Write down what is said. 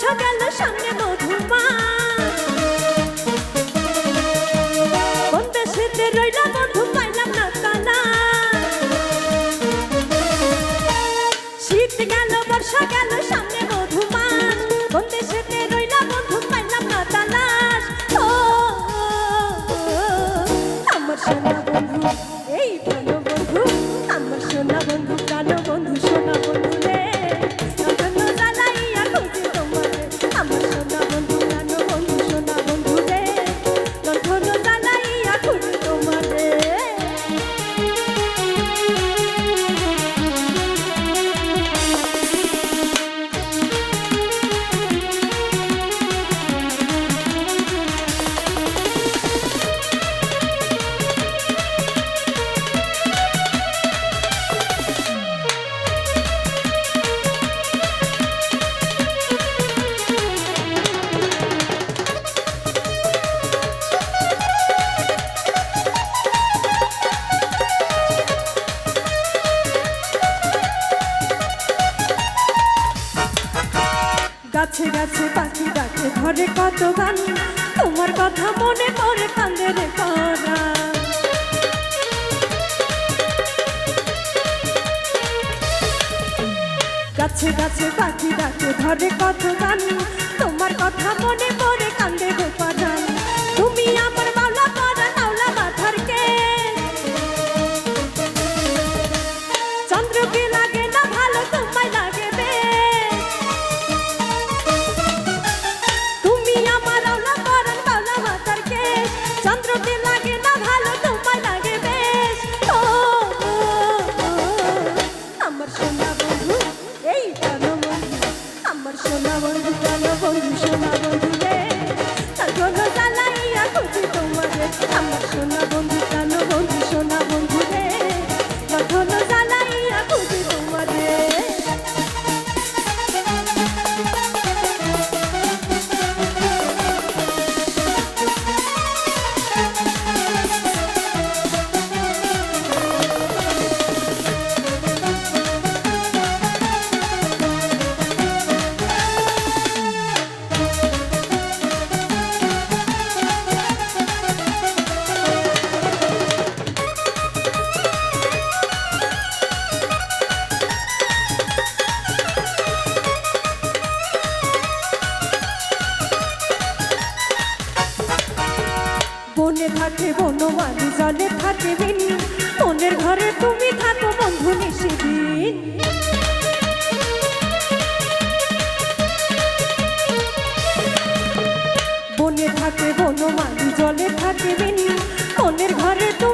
擦干了上面口 গাছে গাছে পাখি ডাকে, ধরে কত গান, তোমার কথা মনে পড়ে কাঁদের করা। গাছে গাছে পাখি ডাকে, ধরে কত গান, তোমার কথা মনে জলে থাকে দিন মনের ঘরে তুমি থাকো বন্ধু নিশি দিন বনে থাকে বনমালি, জলে থাকে দিন মনের ঘরে তুমি